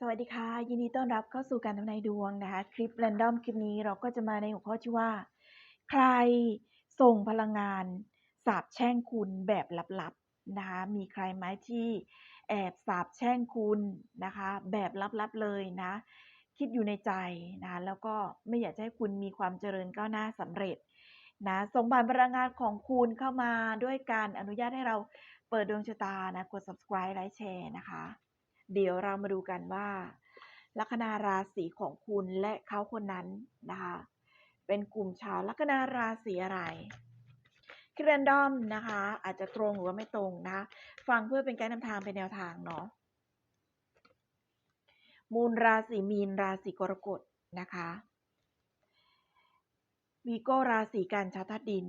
สวัสดีค่ะ ยินดีต้อนรับเข้าสู่การทำนายดวงนะคะ คลิป r รนดอมคลิปนี้เราก็จะมาในหัวข้อที่ว่า ใครส่งพลังงานสาบแช่งคุณแบบลับๆนะคะมีใครไหมที่แอบสาบแช่งคุณนะคะ แบบลับๆเลยนะ คิดอยู่ในใจนะแล้วก็ไม่อยากจะให้คุณมีความเจริญก้าวหน้าสำเร็จนะส่งผ่านพลังงานของคุณเข้ามาด้วยการอนุญาตให้เราเปิดดวงชะตานะกด subscribe ไลค์แชร์นะคะ เดี๋ยวเรามาดูกันว่า ลัคนาราศีของคุณและเขาคนนั้นนะคะ เป็นกลุ่มชาวลัคนาราศีอะไรคิดแรนดอมนะคะ อาจจะตรงหรือว่าไม่ตรงนะคะฟังเพื่อเป็นการนำทางเป็นแนวทางเนาะมูลราศีมีนราศีกรกฎนะคะวีโก้ราศีกันชาวธาตุดิน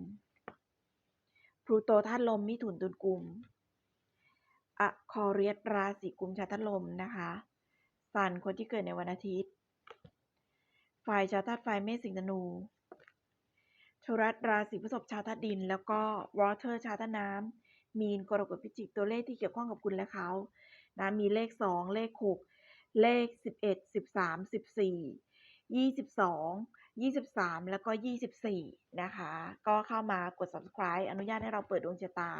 พลูโตธาตุลมมิถุนตุลกุม อะคอเรียสราศีกุมชาวธาตุลมนะคะสันคนที่เกิดในวันอาทิตย์ฝ่ายชาวธาตุไฟเมษสิงห์ธนูชรัตราศีพฤษภชาวธาตุดิน แล้วก็วอเตอร์ชาวธาตุน้ำมีนกรกฎพิจิกตัวเลขที่เกี่ยวข้องกับคุณและเขานะมีเลขสองเลขหกเลขสิบเอ็ดสิบสามสิบสี่ยี่สิบสองยี่สิบสามแล้วก็ยี่สิบสี่นะคะ ก็เข้ามากด subscribe อนุญาตให้เราเปิดดวงชะตา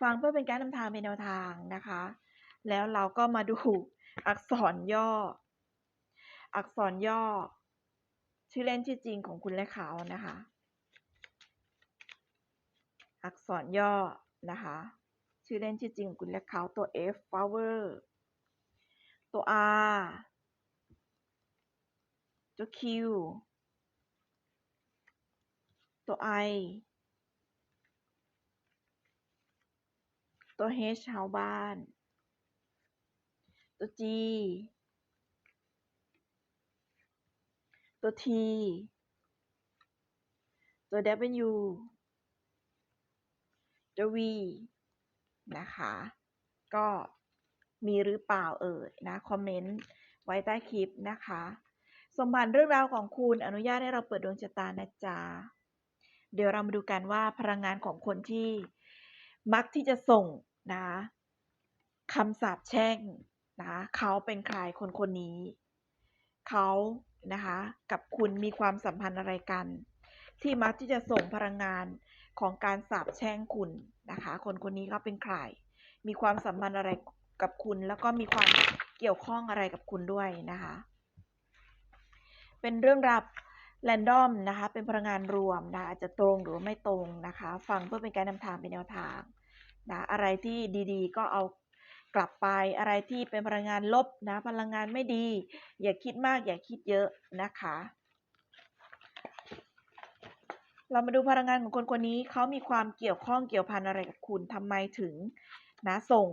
ฟังเพื่อเป็นการนำทางเป็นแนวทางนะคะ แล้วเราก็มาดูอักษรย่อ อักษรย่อ ชื่อเล่นชื่อจริงของคุณและเขานะคะ อักษรย่อนะคะ ชื่อเล่นชื่อจริงของคุณและเขาตัว F power ตัว R ตัว Q ตัว I ตัว H ชาวบ้าน ตัว G ตัว T ตัว W ตัว V นะคะ ก็มีหรือเปล่าเอ่ยนะ คอมเมนต์ไว้ใต้คลิปนะคะ สมบัติเรื่องราวของคุณอนุญาตให้เราเปิดดวงชะตานะจ๊ะ เดี๋ยวเรามาดูกันว่าพลังงานของคนที่มักที่จะส่ง นะคำสาปแช่งนะเขาเป็นใครคนคนนี้ เขานะคะกับคุณมีความสัมพันธ์อะไรกัน ที่มักที่จะส่งพลังงานของการสาปแช่งคุณนะคะ คนคนนี้เขาเป็นใคร มีความสัมพันธ์อะไรกับคุณ แล้วก็มีความเกี่ยวข้องอะไรกับคุณด้วยนะคะ เป็นเรื่องราวแรนดอมนะคะ เป็นพลังงานรวมนะอาจจะตรงหรือไม่ตรงนะคะ ฟังเพื่อเป็นการนำทางเป็นแนวทาง นะอะไรที่ดีๆ ก็เอากลับไปอะไรที่เป็นพลังงานลบนะพลังงานไม่ดี อย่าคิดมากอย่าคิดเยอะนะคะ เรามาดูพลังงานของคนคนนี้เขามีความเกี่ยวข้องเกี่ยวพันอะไรกับคุณทำไมถึงนะส่ง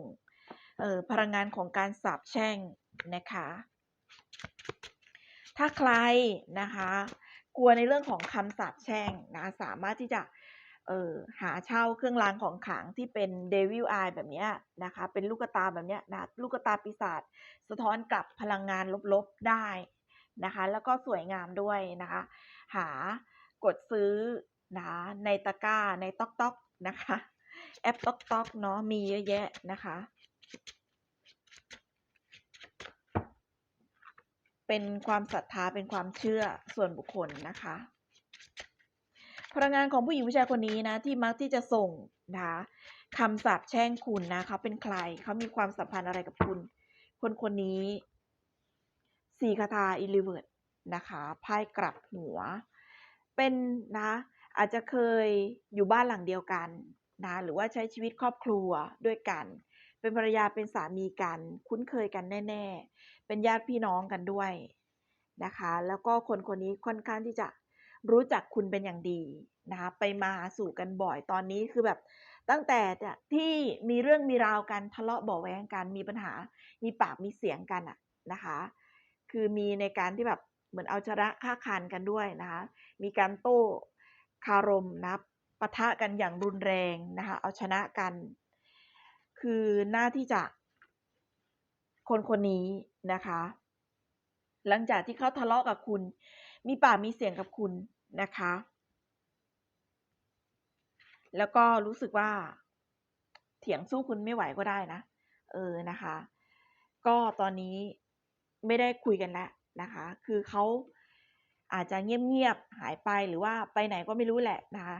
พลังงานของการสาบแช่งนะคะถ้าใครนะคะ กลัวในเรื่องของคำสาบแช่งนะสามารถที่จะ เออหาเช่าเครื่องรางของขลังที่เป็นเดวิลอายแบบนี้นะคะ เป็นลูกตาแบบนี้นะลูกตาปีศาจสะท้อนกลับพลังงานลบๆได้นะคะ แล้วก็สวยงามด้วยนะคะ หากดซื้อนะในตะกร้าในต๊อกต๊อกนะคะ แอปต๊อกต๊อกเนาะมีเยอะแยะนะคะ เป็นความศรัทธาเป็นความเชื่อส่วนบุคคลนะคะ พลังงานของผู้หญิงผู้ชายคนนี้นะที่มักที่จะส่งนะคะคำสาปแช่งคุณนะเขาเป็นใครเขามีความสัมพันธ์อะไรกับคุณ คนคนนี้สี่คาถาอิลิเวิร์ดนะคะไพ่กลับหัว เป็นนะอาจจะเคยอยู่บ้านหลังเดียวกันนะหรือว่าใช้ชีวิตครอบครัวด้วยกัน เป็นภรรยาเป็นสามีกัน คุ้นเคยกันแน่ ๆ เป็นญาติพี่น้องกันด้วยนะคะ แล้วก็คนคนนี้ค่อนข้างที่จะ รู้จักคุณเป็นอย่างดีนะคะไปมาสู่กันบ่อยตอนนี้คือแบบตั้งแต่ที่มีเรื่องมีราวกันทะเลาะเบาแวงกันมีปัญหา มีปากมีเสียงกันอะนะคะ คือมีในการที่แบบเหมือนเอาชนะค่าคานกันด้วยนะคะมีการโต้คารมนะปะทะกันอย่างรุนแรงนะคะเอาชนะกัน คือหน้าที่จะคนคนนี้นะคะ หลังจากที่เขาทะเลาะกับคุณ มีปากมีเสียงกับคุณ นะคะ แล้วก็รู้สึกว่า เถียงสู้คุณไม่ไหวก็ได้นะ เออนะคะ ก็ตอนนี้ไม่ได้คุยกันแล้วนะคะ คือเขาอาจจะเงียบๆหายไปหรือว่าไปไหนก็ไม่รู้แหละนะคะ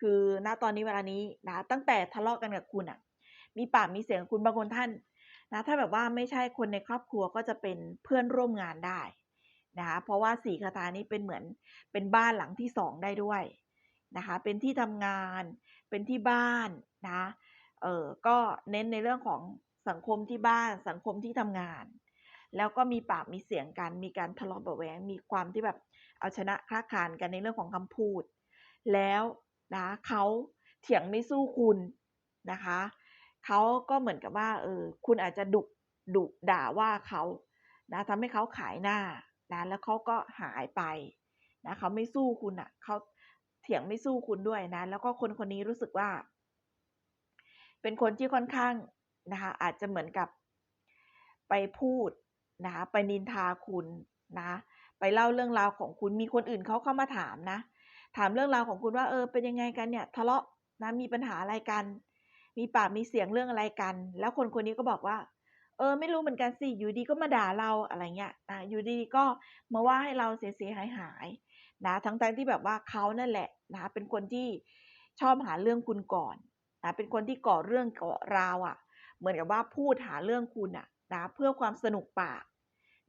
คือณตอนนี้เวลานี้นะตั้งแต่ทะเลาะกันกับคุณอะ มีปากมีเสียงคุณบางคนท่านนะถ้าแบบว่าไม่ใช่คนในครอบครัวก็จะเป็นเพื่อนร่วมงานได้ นะคะเพราะว่าสีคาถานี้เป็นเหมือนเป็นบ้านหลังที่สองได้ด้วยนะคะเป็นที่ทำงานเป็นที่บ้านนะเออก็เน้นในเรื่องของสังคมที่บ้านสังคมที่ทำงาน แล้วก็มีปากมีเสียงกัน มีการทะเลาะเบาะแวงมีความที่แบบเอาชนะคลาคานกันในเรื่องของคำพูด แล้วนะเขาเถียงไม่สู้คุณนะคะเขาก็เหมือนกับว่าเออคุณอาจจะดุดุด่าว่าเขานะทำให้เขาขายหน้า นะแล้วเขาก็หายไปนะเขาไม่สู้คุณอะเขาเถียงไม่สู้คุณด้วยนะ แล้วก็คนคนนี้รู้สึกว่า เป็นคนที่ค่อนข้างนะคะอาจจะเหมือนกับไปพูดนะคะไปนินทาคุณนะไปเล่าเรื่องราวของคุณมีคนอื่นเขาเข้ามาถามนะ ถามเรื่องราวของคุณว่าเออเป็นยังไงกันเนี่ย ทะเลาะนะมีปัญหาอะไรกัน มีปากมีเสียงเรื่องอะไรกัน แล้วคนคนนี้ก็บอกว่า เออไม่รู้เหมือนกันสิอยู่ดีก็มาด่าเราอะไรเงี้ยนะอยู่ดีก็มาว่าให้เราเสียเสียหายหายนะทั้งๆที่แบบว่าเขานั่นแหละนะเป็นคนที่ชอบหาเรื่องคุณก่อนนะเป็นคนที่ก่อเรื่องก่อราวอะ่ะ เหมือนกับว่าพูดหาเรื่องคุณอะ่ะนะเพื่อความสนุกปาก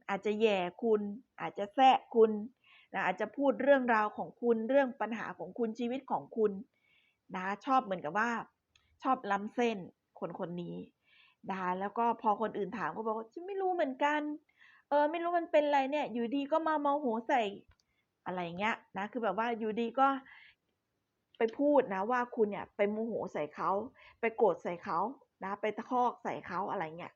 อาจจะแย่คุณ อาจจะแซะคุณนะอาจจะพูดเรื่องราวของคุณเรื่องปัญหาของคุณชีวิตของคุณนะชอบเหมือนกับว่า ชอบล้ำเส้นคนคนนี้ นะคะแล้วก็พอคนอื่นถามก็บอกว่าฉันไม่รู้เหมือนกัน เออ ไม่รู้มันเป็นอะไรเนี่ย อยู่ดีก็มาเมาโหใส่อะไรเงี้ยนะ คือแบบว่าอยู่ดีก็ไปพูดนะว่าคุณเนี่ยไปโมโหใส่เขา ไปโกรธใส่เขานะ ไปตะคอกใส่เขาอะไรเงี้ย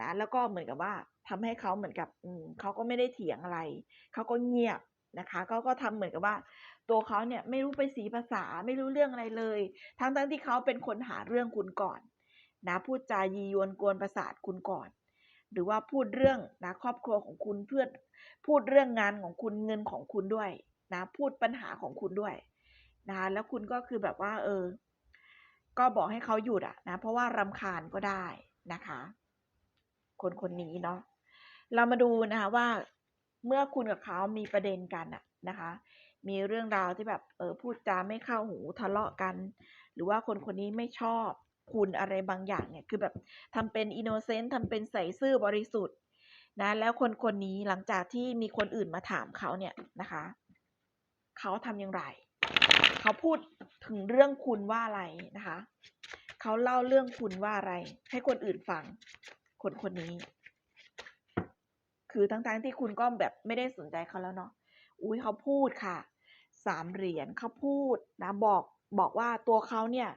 นะ แล้วก็เหมือนกับว่าทำให้เขาเหมือนกับอืมเขาก็ไม่ได้เถียงอะไร เขาก็เงียบนะคะเขาก็ทำเหมือนกับว่า ตัวเขาเนี่ยไม่รู้ไปสีภาษาไม่รู้เรื่องอะไรเลย ทั้งทั้งที่เขาเป็นคนหาเรื่องคุณก่อน นะพูดจายียวนกวนประสาทคุณก่อน หรือว่าพูดเรื่องนะครอบครัวของคุณเพื่อพูดเรื่องงานของคุณเงินของคุณด้วยนะพูดปัญหาของคุณด้วยนะแล้วคุณก็คือแบบว่าเออ ก็บอกให้เขาหยุดอะนะเพราะว่ารำคาญก็ได้นะคะ คนคนนี้เนาะเรามาดูนะคะว่าเมื่อคุณกับเขามีประเด็นกันอะนะคะ มีเรื่องราวที่แบบเออพูดจาไม่เข้าหูทะเลาะกัน หรือว่าคนคนนี้ไม่ชอบ คุณอะไรบางอย่างเนี่ยคือแบบทำเป็นอินโนเซนต์ทำเป็นใส่ซื่อบริสุทธิ์นะแล้วคนคนนี้หลังจากที่มีคนอื่นมาถามเขาเนี่ยนะคะเขาทำอย่างไร เขาพูดถึงเรื่องคุณว่าอะไรนะคะเขาเล่าเรื่องคุณว่าอะไร ให้คนอื่นฟัง คนคนนี้ คือทั้งๆทที่คุณก็แบบไม่ได้สนใจเขาแล้วเนาะอุ้ยเขาพูดค่ะสามเหรียญเขาพูดนะบอกบอกว่าตัวเขาเนี่ย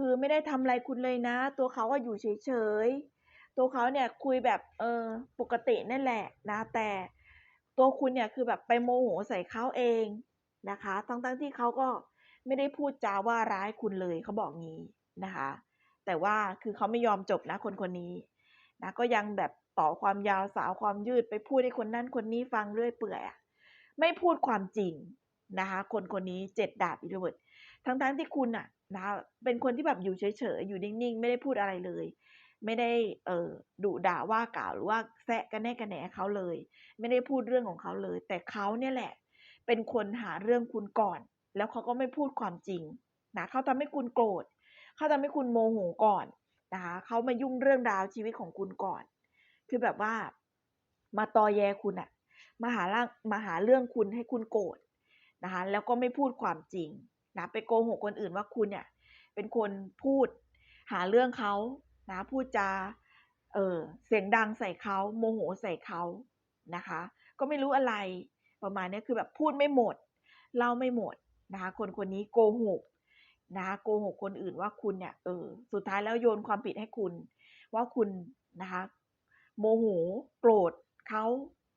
คือไม่ได้ทำอะไรคุณเลยนะ ตัวเขาก็อยู่เฉยๆ ตัวเขาเนี่ยคุยแบบเออปกตินั่นแหละนะแต่ตัวคุณเนี่ยคือแบบไปโมโหใส่เขาเองนะคะ ทั้งๆทที่เขาก็ไม่ได้พูดจาว่าร้ายคุณเลยเขาบอกงี้นะคะ แต่ว่าคือเขาไม่ยอมจบนะคนคนนี้นะก็ยังแบบต่อความยาวสาวความยืดไปพูดให้คนนั้นคนนี้ฟังเรื่อยเปื่อยไม่พูดความจริงนะคะ คนคนนี้เจ็ดดาบอินโทรเวิร์ด ทั้งๆทที่คุณอะนะเป็นคนที่แบบอยู่เฉยๆ อยู่นิ่งๆ ไม่ได้พูดอะไรเลย ไม่ได้เออดุด่าว่ากล่าวหรือว่าแซะกันแน่กันแหนเขาเลย ไม่ได้พูดเรื่องของเขาเลย แต่เขาเนี่ยแหละ เป็นคนหาเรื่องคุณก่อน แล้วเขาก็ไม่พูดความจริงนะเขาทำให้คุณโกรธเขาทำให้คุณโมโหก่อนนะคะเขามายุ่งเรื่องราวชีวิตของคุณก่อน คือแบบว่า มาตอแยคุณอะมาหาร่างมาหาเรื่องคุณให้คุณโกรธนะคะแล้วก็ไม่พูดความจริง นะไปโกหกคนอื่นว่าคุณเนี่ยเป็นคนพูดหาเรื่องเขานะพูดจาเออเสียงดังใส่เขาโมโหใส่เขานะคะ ก็ไม่รู้อะไรประมาณนี้คือแบบพูดไม่หมดเล่าไม่หมดนะคะคนคนนี้โกหกนะคะโกหกคนอื่นว่าคุณเนี่ยเออสุดท้ายแล้วโยนความผิดให้คุณ ว่าคุณนะคะโมโหโกรธเขา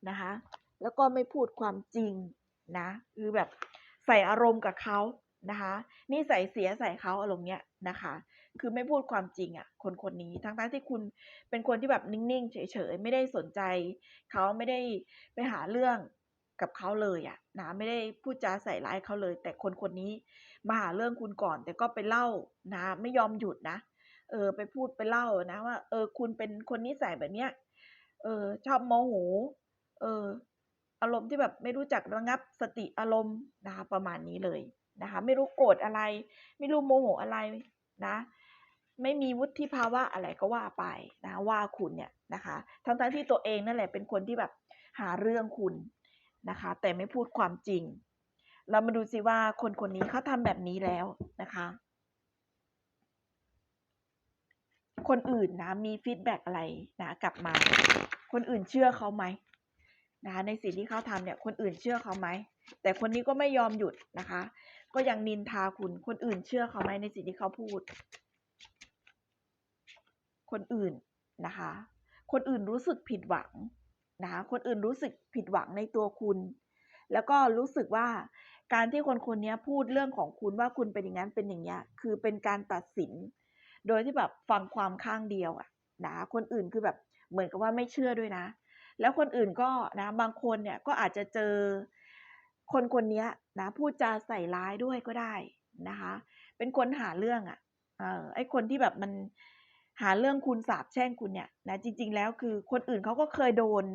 นะคะแล้วก็ไม่พูดความจริงนะคือแบบใส่อารมณ์กับเขา นะคะนี่ใส่เสียใส่เขาอารมณ์เนี้ยนะคะ คือไม่พูดความจริงอะ่ะ คนคนนี้ทั้งทั้งที่คุณเป็นคนที่แบบนิ่งๆ เฉยๆ ไม่ได้สนใจเขาไม่ได้ไปหาเรื่องกับเขาเลยอะ่ะนะไม่ได้พูดจาใส่ร้ายเขาเลย แต่คนคนนี้มาหาเรื่องคุณก่อน แต่ก็ไปเล่านะไม่ยอมหยุดนะเออไปพูดไปเล่านะว่า เออ คุณเป็นคนนิสัยแบบเนี้ยเออชอบโมโหเอออารมณ์ที่แบบไม่รู้จักระงับสติอารมณ์นะคะประมาณนี้เลย นะคะ ไม่รู้โกรธอะไร ไม่รู้โมโหอะไรนะ ไม่มีวุฒิภาวะอะไรก็ว่าไปนะว่าคุณเนี่ยนะคะ ทั้งๆที่ตัวเองนั่นแหละเป็นคนที่แบบหาเรื่องคุณนะคะ แต่ไม่พูดความจริง เรามาดูซิว่าคนคนนี้เขาทำแบบนี้แล้วนะคะ คนอื่นนะมีฟีดแบ็กอะไรนะกลับมา คนอื่นเชื่อเขาไหมนะคะในสิ่งที่เขาทำเนี่ยคนอื่นเชื่อเขาไหม แต่คนนี้ก็ไม่ยอมหยุดนะคะ ก็ยังนินทาคุณ คนอื่นเชื่อเขาไหมในสิ่งที่เขาพูด คนอื่นนะคะ คนอื่นรู้สึกผิดหวังนะคะ คนอื่นรู้สึกผิดหวังในตัวคุณ แล้วก็รู้สึกว่าการที่คนคนนี้พูดเรื่องของคุณว่าคุณเป็นอย่างนั้นเป็นอย่างนี้คือเป็นการตัดสิน โดยที่แบบฟังความข้างเดียวอะนะคนอื่นคือแบบเหมือนกับว่าไม่เชื่อด้วยนะ แล้วคนอื่นก็นะบางคนเนี่ยก็อาจจะเจอ คนคนนี้นะพูดจาใส่ร้ายด้วยก็ได้นะคะ เป็นคนหาเรื่องอะ่ะเออไอคนที่แบบมันหาเรื่องคุณสาบแช่งคุณเนี่ยนะจริง ๆ แล้วคือคนอื่นเขาก็เคยโดน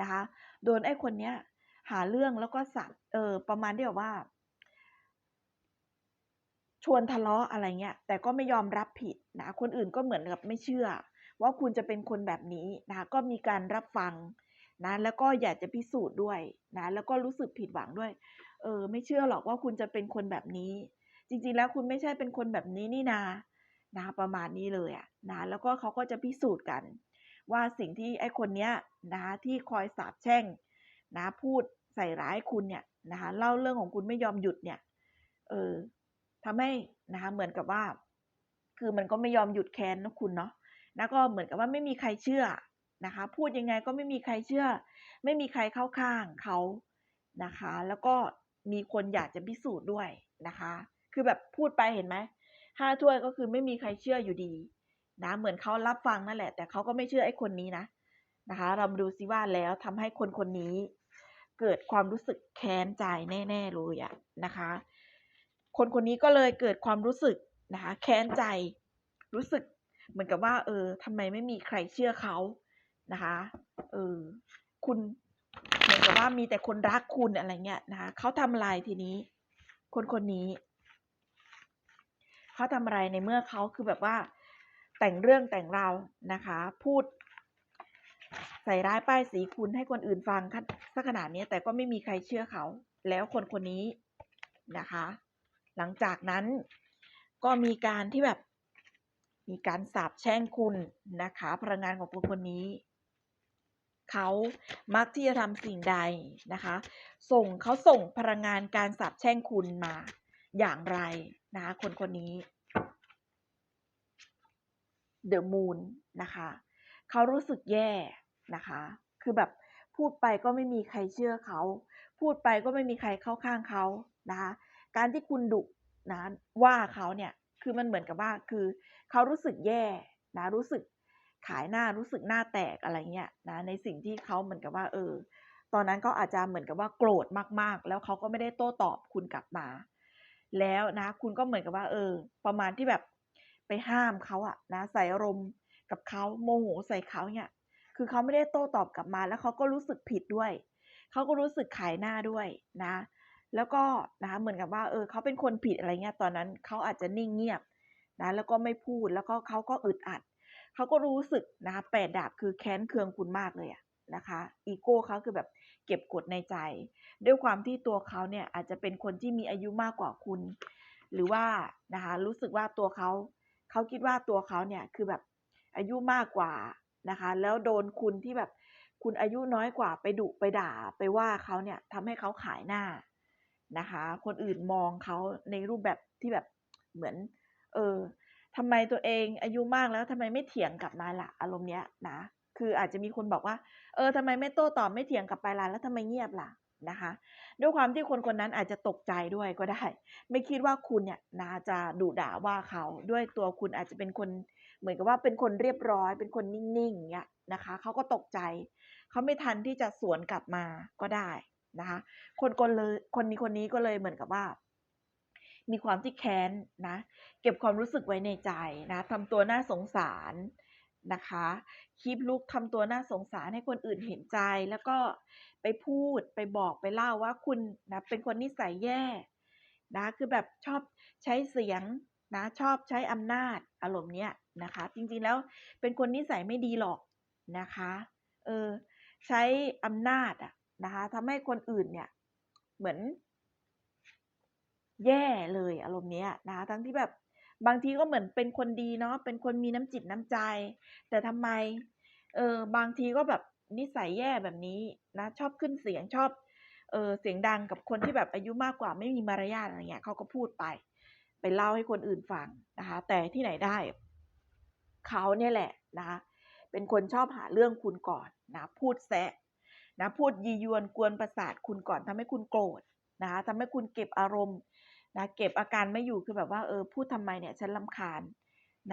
นะคะ โดนไอ้คนเนี้ย หาเรื่องแล้วก็สับเออประมาณที่แบบว่า ชวนทะเลาะอะไรเงี้ยแต่ก็ไม่ยอมรับผิดนะคนอื่นก็เหมือนกับไม่เชื่อ ว่าคุณจะเป็นคนแบบนี้นะคะก็มีการรับฟัง นะแล้วก็อยากจะพิสูจน์ด้วยนะแล้วก็รู้สึกผิดหวังด้วย เออ ไม่เชื่อหรอกว่าคุณจะเป็นคนแบบนี้ จริงๆแล้วคุณไม่ใช่เป็นคนแบบนี้นี่นานะประมาณนี้เลยอะนะแล้วก็เขาก็จะพิสูจน์กัน ว่าสิ่งที่ไอ้คนเนี้ยนะที่คอยสาบแช่ง นะพูดใส่ร้ายคุณเนี่ยนะคะเล่าเรื่องของคุณไม่ยอมหยุดเนี่ย เออทำให้นะคะเหมือนกับว่า คือมันก็ไม่ยอมหยุดแค้นนะคุณเนาะแล้วก็เหมือนกับว่าไม่มีใครเชื่อ นะคะ พูดยังไงก็ไม่มีใครเชื่อ ไม่มีใครเข้าข้างเขานะคะ แล้วก็มีคนอยากจะพิสูจน์ด้วยนะคะ คือแบบพูดไปเห็นไหมห้าถ้วยก็คือไม่มีใครเชื่ออยู่ดีนะเหมือนเขารับฟังนั่นแหละ แต่เขาก็ไม่เชื่อไอ้คนนี้นะนะคะ เรามาดูซิว่าแล้วทำให้คนคนนี้ เกิดความรู้สึกแค้นใจแน่ๆเลยอะนะคะ คนคนนี้ก็เลยเกิดความรู้สึกนะคะ แค้นใจรู้สึกเหมือนกับว่า เออทำไมไม่มีใครเชื่อเขา นะคะเออคุณเหมือนกับว่ามีแต่คนรักคุณอะไรเงี้ยนะคะเขาทำอะไรทีนี้ คนคนนี้เขาทำอะไรในเมื่อเขาคือแบบว่า แต่งเรื่องแต่งราวนะคะ พูด ใส่ร้ายป้ายสีคุณให้คนอื่นฟังสักขนาดนี้แต่ก็ไม่มีใครเชื่อเขา แล้วคนคนนี้นะคะ หลังจากนั้นก็มีการที่แบบ มีการสาบแช่งคุณนะคะ พลังงานของคนคนนี้ เขามักที่จะทำสิ่งใดนะคะ ส่งเขาส่งพลังงานการสาบแช่งคุณมาอย่างไรนะคะคนคนนี้เดอะมูนนะคะเขารู้สึกแย่นะคะ คือแบบพูดไปก็ไม่มีใครเชื่อเขา พูดไปก็ไม่มีใครเข้าข้างเขานะคะ การที่คุณดุนะว่าเขาเนี่ย คือมันเหมือนกับว่าคือเขารู้สึกแย่นะรู้สึก ขายหน้ารู้สึกหน้าแตกอะไรเงี้ยนะในสิ่งที่เขาเหมือนกับว่า เออ ตอนนั้นก็อาจจะเหมือนกับว่าโกรธมากๆ แล้วเขาก็ไม่ได้โต้ตอบคุณกลับมา แล้วนะ คุณก็เหมือนกับว่า เออ ประมาณที่แบบไปห้ามเขาอะนะใส่อารมณ์กับเขาโมโหใส่เขาเนี่ยคือเขาไม่ได้โต้ตอบกลับมา แล้วเขาก็รู้สึกผิดด้วย เขาก็รู้สึกขายหน้าด้วยนะ แล้วก็นะคะเหมือนกับว่าเออเขาเป็นคนผิดอะไรเงี้ยตอนนั้นเขาอาจจะนิ่งเงียบนะแล้วก็ไม่พูดแล้วก็เขาก็อึดอัด เขาก็รู้สึกนะคะแปดดาบคือแค้นเคืองคุณมากเลยอะนะคะอีโก้เขาคือแบบเก็บกดในใจ ด้วยความที่ตัวเขาเนี่ยอาจจะเป็นคนที่มีอายุมากกว่าคุณ หรือว่านะคะรู้สึกว่าตัวเขาเขาคิดว่าตัวเขาเนี่ยคือแบบอายุมากกว่านะคะ แล้วโดนคุณที่แบบคุณอายุน้อยกว่าไปดุไปด่าไปว่าเขาเนี่ยทำให้เขาขายหน้านะคะ คนอื่นมองเขาในรูปแบบที่แบบเหมือน เออ ทำไมตัวเองอายุมากแล้วทำไมไม่เถียงกลับมาล่ะ อารมณ์เนี้ยนะคืออาจจะมีคนบอกว่า เออทำไมไม่โต้ตอบไม่เถียงกลับไปล่ะแล้วทำไมเงียบล่ะนะคะ ด้วยความที่คนคนนั้นอาจจะตกใจด้วยก็ได้ ไม่คิดว่าคุณเนี่ยนะจะดุด่าว่าเขาด้วยตัวคุณอาจจะเป็นคนเหมือนกับว่าเป็นคนเรียบร้อย เป็นคนนิ่งๆเนี่ยนะคะเขาก็ตกใจเขาไม่ทันที่จะสวนกลับมาก็ได้นะคะ คนคนเลยคนนี้คนนี้ก็เลยเหมือนกับว่า มีความที่แค้นนะ เก็บความรู้สึกไว้ในใจนะทำตัวน่าสงสารนะคะคลิปลุกทำตัวน่าสงสารให้คนอื่นเห็นใจ แล้วก็ไปพูดไปบอกไปเล่าว่าคุณนะเป็นคนนิสัยแย่นะคือแบบชอบใช้เสียงนะชอบใช้อำนาจอารมณ์เนี้ยนะคะ จริงๆแล้วเป็นคนนิสัยไม่ดีหรอกนะคะเออใช้อำนาจอะนะคะทำให้คนอื่นเนี่ยเหมือน แย่เลยอารมณ์เนี้ยนะคะทั้งที่แบบบางทีก็เหมือนเป็นคนดีเนาะเป็นคนมีน้ำจิตน้ำใจ แต่ทำไมเออบางทีก็แบบนิสัยแย่แบบนี้นะชอบขึ้นเสียงชอบเออเสียงดังกับคนที่แบบอายุมากกว่าไม่มีมารยาทอะไรเงี้ยเขาก็พูดไป ไปเล่าให้คนอื่นฟังนะคะแต่ที่ไหนได้เขาเนี่ยแหละนะคะเป็นคนชอบหาเรื่องคุณก่อนนะพูดแซะนะพูดยียวนกวนประสาทคุณก่อนทำให้คุณโกรธนะคะทำให้คุณเก็บอารมณ์ นะเก็บอาการไม่อยู่คือแบบว่าเออพูดทำไมเนี่ยฉันลำคาญ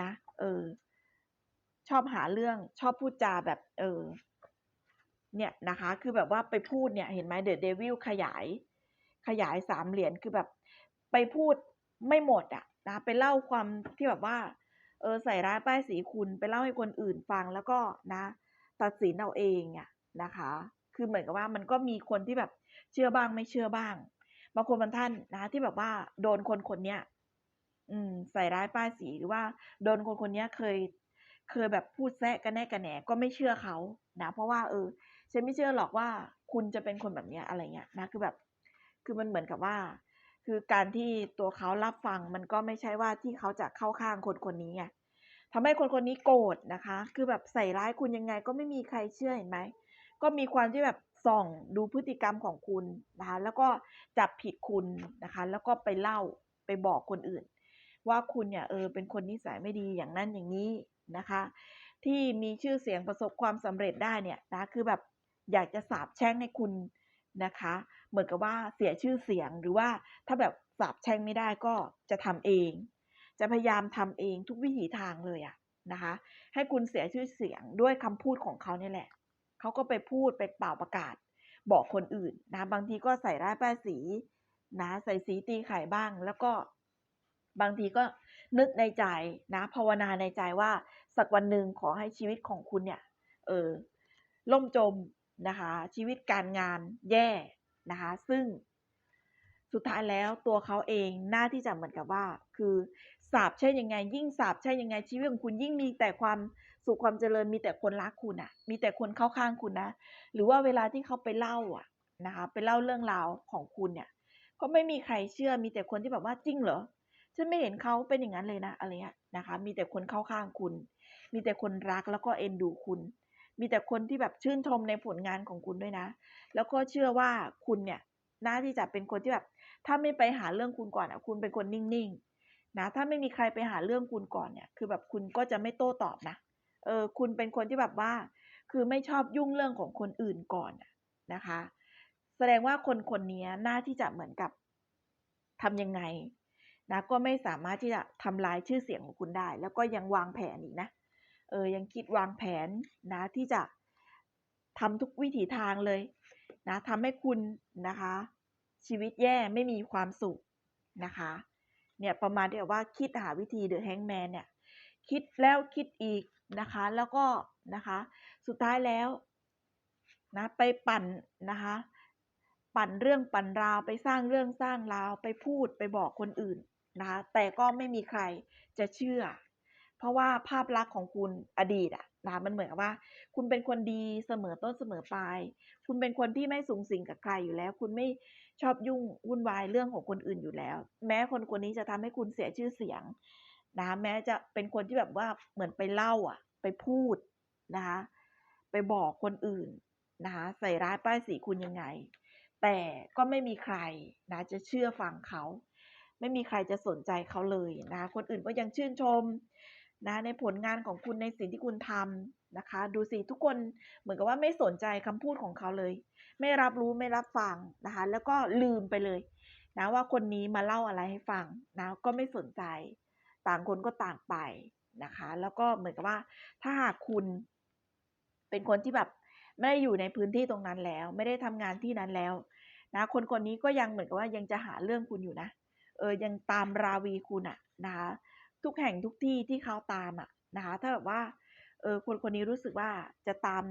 นะเออ ชอบหาเรื่องชอบพูดจาแบบ เออ เนี่ยนะคะ คือแบบว่าไปพูดเนี่ย เห็นไหมเดอะเดวิลขยาย ขยายสามเหรียญคือแบบ ไปพูดไม่หมดอะนะไปเล่าความที่แบบว่า เออใส่ร้ายป้ายสีคุณไปเล่าให้คนอื่นฟังแล้วก็นะ ตัดสินเอาเองอะนะคะ คือเหมือนกับว่ามันก็มีคนที่แบบเชื่อบ้างไม่เชื่อบ้าง บางคนบางท่านนะที่แบบว่าโดนคนคนเนี้ยอืม ใส่ร้ายป้ายสีหรือว่า โดนคนคนเนี้ยเคย เคยแบบพูดแซะกันแน่กันแหนก็ไม่เชื่อเขานะเพราะว่าเออฉันไม่เชื่อหรอกว่าคุณจะเป็นคนแบบเนี้ยอะไรเงี้ยนะคือแบบ คือมันเหมือนกับว่า คือการที่ตัวเขารับฟังมันก็ไม่ใช่ว่าที่เขาจะเข้าข้างคนคนนี้ไงทำให้คนคนนี้โกรธนะคะ คือแบบใส่ร้ายคุณยังไงก็ไม่มีใครเชื่อเห็นไหมก็มีความที่แบบ ส่องดูพฤติกรรมของคุณนะคะ แล้วก็จับผิดคุณนะคะ แล้วก็ไปเล่าไปบอกคนอื่น ว่าคุณเนี่ยเออเป็นคนนิสัยไม่ดีอย่างนั้นอย่างนี้นะคะ ที่มีชื่อเสียงประสบความสำเร็จได้เนี่ยนะคือแบบอยากจะสาบแช่งให้คุณนะคะ เหมือนกับว่าเสียชื่อเสียงหรือว่าถ้าแบบสาบแช่งไม่ได้ก็จะทำเอง จะพยายามทำเองทุกวิถีทางเลยอะนะคะ ให้คุณเสียชื่อเสียงด้วยคำพูดของเขาเนี่ยแหละ เขาก็ไปพูดไปเป่าประกาศ บอกคนอื่นนะบางทีก็ใส่ร้ายป้ายสีนะใส่สีตีไข่บ้าง แล้วก็บางทีก็นึกในใจนะภาวนาในใจว่าสักวันหนึ่งขอให้ชีวิตของคุณเนี่ยเออล่มจมนะคะชีวิตการงานแย่นะคะซึ่งสุดท้ายแล้วตัวเขาเองหน้าที่จะเหมือนกับว่า คือสาบใช่ยังไง ยิ่งสาบใช่ยังไงชีวิตของคุณยิ่งมีแต่ความ สุขความเจริญมีแต่คนรักคุณอะมีแต่คนเข้าข้างคุณนะ หรือว่าเวลาที่เขาไปเล่าอะนะคะไปเล่าเรื่องราวของคุณเนี่ย ก็ไม่มีใครเชื่อ มีแต่คนที่แบบว่าจริงเหรอ ฉันไม่เห็นเขาเป็นอย่างนั้นเลยนะอะไรเงี้ยนะคะ มีแต่คนเข้าข้างคุณ มีแต่คนรักแล้วก็เอ็นดูคุณ มีแต่คนที่แบบชื่นชมในผลงานของคุณด้วยนะ แล้วก็เชื่อว่าคุณเนี่ยน่าที่จะเป็นคนที่แบบ ถ้าไม่ไปหาเรื่องคุณก่อนอะ คุณเป็นคนนิ่งๆนะ ถ้าไม่มีใครไปหาเรื่องคุณก่อนเนี่ย คือแบบคุณก็จะไม่โต้ตอบนะ ออคุณเป็นคนที่แบบว่า คือไม่ชอบยุ่งเรื่องของคนอื่นก่อนนะคะ แสดงว่าคนคนนี้น้าที่จะเหมือนกับทำยังไงนะก็ไม่สามารถที่จะทำลายชื่อเสียงของคุณได้ แล้วก็ยังวางแผนอีกนะเออยังคิดวางแผนนะที่จะทำทุกวิถีทางเลยนะทำให้คุณนะคะ ชีวิตแย่ไม่มีความสุขนะคะ เนี่ยประมาณที่ว่าคิดหาวิธีเดอะแฮงแมนเนี่ย คิดแล้วคิดอีก นะคะ แล้วก็นะคะ สุดท้ายแล้วนะไปปั่นนะคะ ปั่นเรื่องปั่นราวไปสร้างเรื่องสร้างราวไปพูดไปบอกคนอื่นนะคะ แต่ก็ไม่มีใครจะเชื่อ เพราะว่าภาพลักษณ์ของคุณอดีตอะนะมันเหมือนว่า คุณเป็นคนดีเสมอต้นเสมอปลาย คุณเป็นคนที่ไม่สูงสิงกับใครอยู่แล้ว คุณไม่ชอบยุ่งวุ่นวายเรื่องของคนอื่นอยู่แล้ว แม้คนคนนี้จะทำให้คุณเสียชื่อเสียง นะคะแม้จะเป็นคนที่แบบว่าเหมือนไปเล่าอะ ไปพูดนะคะไปบอกคนอื่นนะคะใส่ร้ายป้ายสีคุณยังไง แต่ก็ไม่มีใครนะจะเชื่อฟังเขา ไม่มีใครจะสนใจเขาเลยนะคนอื่นก็ยังชื่นชมนะในผลงานของคุณในสิ่งที่คุณทำนะคะ ดูสิทุกคนเหมือนกับว่าไม่สนใจคำพูดของเขาเลย ไม่รับรู้ไม่รับฟังนะคะ แล้วก็ลืมไปเลยนะว่าคนนี้มาเล่าอะไรให้ฟังนะก็ไม่สนใจ ต่างคนก็ต่างไปนะคะ แล้วก็เหมือนกับว่า ถ้าหากคุณเป็นคนที่แบบไม่ได้อยู่ในพื้นที่ตรงนั้นแล้ว ไม่ได้ทำงานที่นั้นแล้วนะคนคนนี้ก็ยังเหมือนกับว่ายังจะหาเรื่องคุณอยู่นะเออยังตามราวีคุณอะนะคะ ทุกแห่งทุกที่ที่เขาตามอะนะคะถ้าแบบว่าเออคนคนนี้รู้สึกว่าจะตาม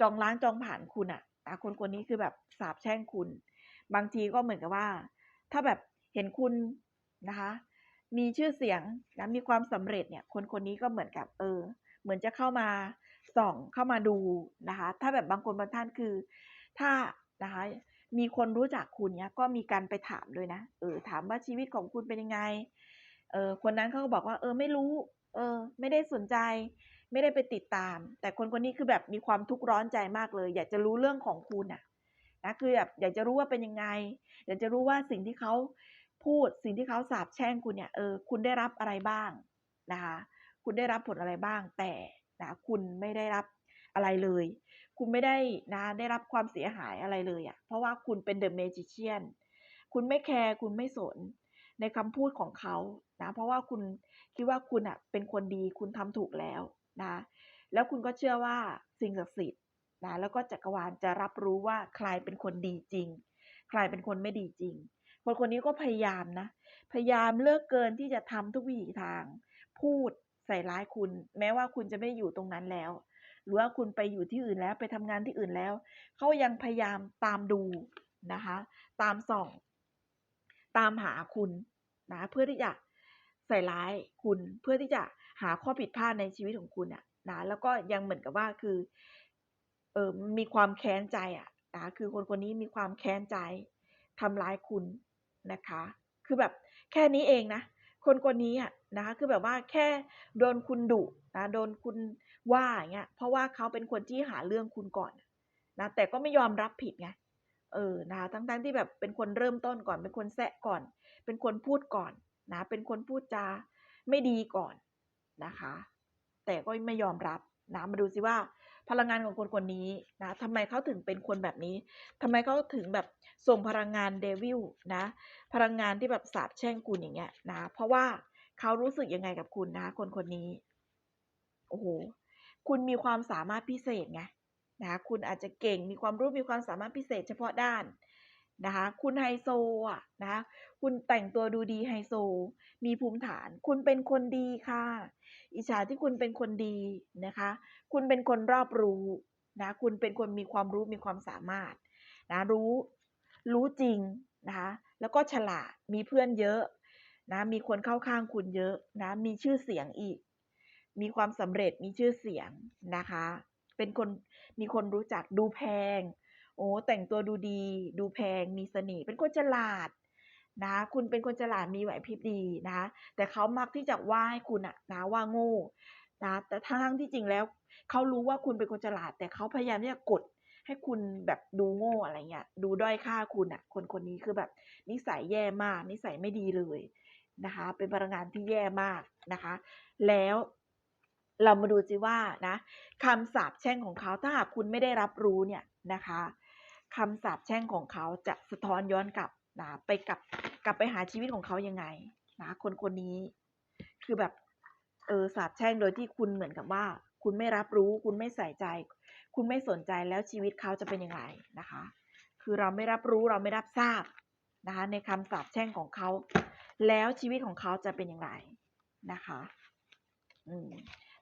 จองล้างจองผ่านคุณอะนะคนคนนี้คือแบบสาปแช่งคุณ บางทีก็เหมือนกับว่า ถ้าแบบเห็นคุณนะคะ มีชื่อเสียงนะมีความสำเร็จเนี่ยคนคนนี้ก็เหมือนกับเออ เหมือนจะเข้ามาส่องเข้ามาดูนะคะ ถ้าแบบบางคนบางท่านคือ ถ้านะคะมีคนรู้จักคุณเนี่ยก็มีการไปถามด้วยนะเออถามว่าชีวิตของคุณเป็นยังไงเออคนนั้นเขาก็บอกว่า เออไม่รู้ เออ ไม่ได้สนใจ ไม่ได้ไปติดตาม แต่คนคนนี้คือแบบมีความทุกข์ร้อนใจมากเลย อยากจะรู้เรื่องของคุณน่ะนะคือแบบอยากจะรู้ว่าเป็นยังไง อยากจะรู้ว่าสิ่งที่เขา พูดสิ่งที่เขาสาปแช่งคุณเนี่ยเออคุณได้รับอะไรบ้างนะคะ คุณได้รับผลอะไรบ้าง แต่นะคุณไม่ได้รับอะไรเลย คุณไม่ได้นะได้รับความเสียหายอะไรเลยอะ่ะเพราะว่าคุณเป็น The Magician คุณไม่แคร์คุณไม่สนในคำพูดของเขานะเพราะว่าคุณคิดว่าคุณอะเป็นคนดีคุณทำถูกแล้วนะแล้วคุณก็เชื่อว่าสิ่งศักดิ์สิทธิ์นะแล้วก็จักรวาลจะรับรู้ว่าใครเป็นคนดีจริง ใครเป็นคนไม่ดีจริง คนคนนี้ก็พยายามนะ พยายามเลิกเกินที่จะทำทุกวิถีทาง พูดใส่ร้ายคุณ แม้ว่าคุณจะไม่อยู่ตรงนั้นแล้ว หรือว่าคุณไปอยู่ที่อื่นแล้วไปทำงานที่อื่นแล้ว เขายังพยายามตามดูนะคะ ตามส่อง ตามหาคุณนะเพื่อที่จะใส่ร้ายคุณเพื่อที่จะหาข้อผิดพลาดในชีวิตของคุณอะนะแล้วก็ยังเหมือนกับว่าคือเออมีความแค้นใจอะนะคือคนคนนี้มีความแค้นใจทำร้ายคุณ นะคะ คือแบบแค่นี้เองนะ คนคนนี้อะนะคะ คือแบบว่าแค่โดนคุณดุนะโดนคุณว่าอย่างเงี้ย เพราะว่าเขาเป็นคนที่หาเรื่องคุณก่อนนะแต่ก็ไม่ยอมรับผิดไงเออนะคะทั้งๆทที่แบบเป็นคนเริ่มต้นก่อน เป็นคนแซะก่อน เป็นคนพูดก่อนนะ เป็นคนพูดจาไม่ดีก่อนนะคะ แต่ก็ไม่ยอมรับนะมาดูซิว่า พลังงานของคนคนนี้นะทำไมเขาถึงเป็นคนแบบนี้ทำไมเขาถึงแบบส่งพลังงานเดวิลนะ พลังงานที่แบบสาบแช่งคุณอย่างเงี้ยนะ เพราะว่าเขารู้สึกยังไงกับคุณนะ คนคนนี้ โอ้โห คุณมีความสามารถพิเศษไงนะ คุณอาจจะเก่ง มีความรู้ มีความสามารถพิเศษเฉพาะด้าน นะคะ คุณไฮโซอะนะคะคุณแต่งตัวดูดีไฮโซ มีภูมิฐาน คุณเป็นคนดีค่ะ อิจฉาที่คุณเป็นคนดีนะคะ คุณเป็นคนรอบรู้นะคุณเป็นคนมีความรู้มีความสามารถนะรู้รู้จริงนะคะแล้วก็ฉลาดมีเพื่อนเยอะนะมีคนเข้าข้างคุณเยอะนะมีชื่อเสียงอีก มีความสำเร็จมีชื่อเสียงนะคะ เป็นคนมีคนรู้จักดูแพง โอ้แต่งตัวดูดี ดูแพงมีเสน่ห์เป็นคนฉลาดนะ คุณเป็นคนฉลาดมีไหวพริบดีนะ แต่เขามักที่จะว่าให้คุณอะนะว่าโง่นะแต่ทั้งที่จริงแล้วเขารู้ว่าคุณเป็นคนฉลาด แต่เขาพยายามที่จะกดให้คุณแบบดูโง่อะไรเงี้ยดูด้อยค่าคุณอะคนคนนี้คือแบบ นิสัยแย่มาก นิสัยไม่ดีเลยนะคะ เป็นพลังงานที่แย่มากนะคะ แล้วเรามาดูซิว่านะคำสาปแช่งของเขาถ้าหากคุณไม่ได้รับรู้เนี่ยนะคะ คำสาปแช่งของเขาจะสะท้อนย้อนกลับนะไปกลับกลับไปหาชีวิตของเขายังไงนะคนคนนี้คือแบบเออสาปแช่งโดยที่คุณเหมือนกับว่า คุณไม่รับรู้ คุณไม่ใส่ใจ คุณไม่สนใจแล้วชีวิตเขาจะเป็นยังไงนะคะ คือเราไม่รับรู้เราไม่รับทราบนะคะในคำสาปแช่งของเขา แล้วชีวิตของเขาจะเป็นอย่างไรนะคะอืม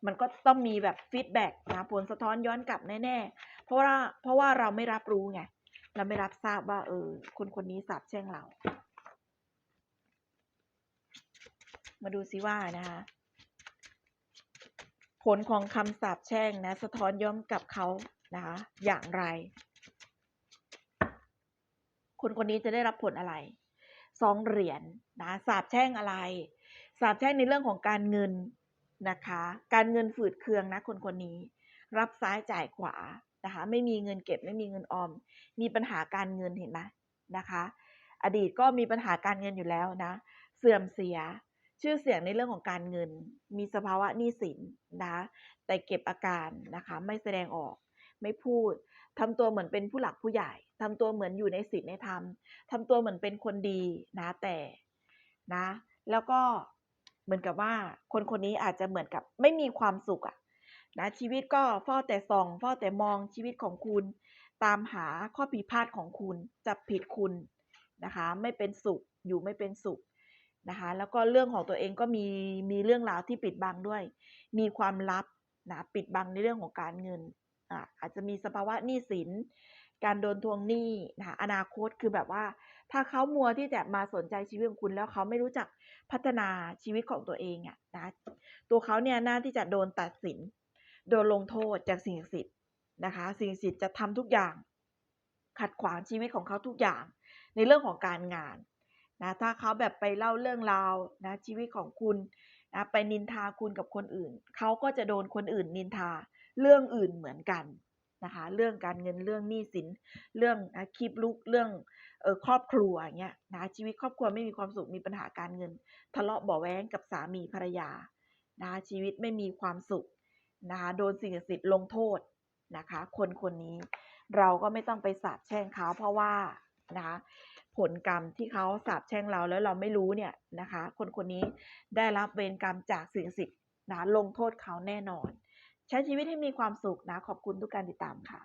มันก็ต้องมีแบบฟีดแบ็กนะผลสะท้อนย้อนกลับแน่ๆ เพราะว่าเพราะว่าเราไม่รับรู้ไง เราไม่รับทราบว่า เออ คนคนนี้สาปแช่งเรา มาดูซิว่านะคะผลของคำสาปแช่งนะสะท้อนย้อนกลับเขานะคะอย่างไร คนคนนี้จะได้รับผลอะไรสองเหรียญนนะสาบแช่งอะไรสาบแช่งในเรื่องของการเงินนะคะ การเงินฝืดเคืองนะคนคนนี้ รับซ้ายจ่ายขวา นะคะ ไม่มีเงินเก็บไม่มีเงินออม มีปัญหาการเงินเห็นไหมนะคะ อดีตก็มีปัญหาการเงินอยู่แล้วนะ เสื่อมเสียชื่อเสียงในเรื่องของการเงิน มีสภาวะหนี้สินนะแต่เก็บอาการนะคะไม่แสดงออก ไม่พูดทำตัวเหมือนเป็นผู้หลักผู้ใหญ่ทำตัวเหมือนอยู่ในศีลในธรรมทำตัวเหมือนเป็นคนดีนะแต่นะ แล้วก็เหมือนกับว่าคนคนนี้อาจจะเหมือนกับไม่มีความสุขอะ นะชีวิตก็เฝ้าแต่ส่องเฝ้าแต่มองชีวิตของคุณ ตามหาข้อผิดพลาดของคุณจับผิดคุณนะคะไม่เป็นสุขอยู่ไม่เป็นสุขนะคะแล้วก็เรื่องของตัวเองก็มีมีเรื่องราวที่ปิดบังด้วย มีความลับนะปิดบังในเรื่องของการเงินอ่าอาจจะมีสภาวะหนี้สิน การโดนทวงหนี้นะคะอนาคตคือแบบว่า ถ้าเขามัวที่จะมาสนใจชีวิตของคุณแล้วเขาไม่รู้จักพัฒนาชีวิตของตัวเองอะนะตัวเขาเนี่ยน่าที่จะโดนตัดสิน โดนลงโทษจากสิ่งศักดิ์สิทธิ์นะคะ สิ่งศักดิ์สิทธิ์จะทำทุกอย่าง ขัดขวางชีวิตของเขาทุกอย่าง ในเรื่องของการงานนะถ้าเขาแบบไปเล่าเรื่องราวนะชีวิตของคุณนะไปนินทาคุณกับคนอื่น เขาก็จะโดนคนอื่นนินทาเรื่องอื่นเหมือนกันนะคะเรื่องการเงินเรื่องหนี้สินเรื่องนะคลิปลุกเรื่องเออครอบครัวเงี้ยนะชีวิตครอบครัวไม่มีความสุขมีปัญหาการเงิน ทะเลาะเบาแว้งกับสามีภรรยานะชีวิตไม่มีความสุข นะคะโดนสิ่งศักดิ์สิทธิ์ลงโทษนะคะ คนคนนี้เราก็ไม่ต้องไปสาปแช่งเขาเพราะว่านะคะผลกรรมที่เขาสาปแช่งเราแล้วเราไม่รู้เนี่ยนะคะ คนคนนี้ได้รับเวรกรรมจากสิ่งศักดิ์สิทธิ์นะลงโทษเขาแน่นอน ใช้ชีวิตให้มีความสุขนะ ขอบคุณทุกการติดตามค่ะ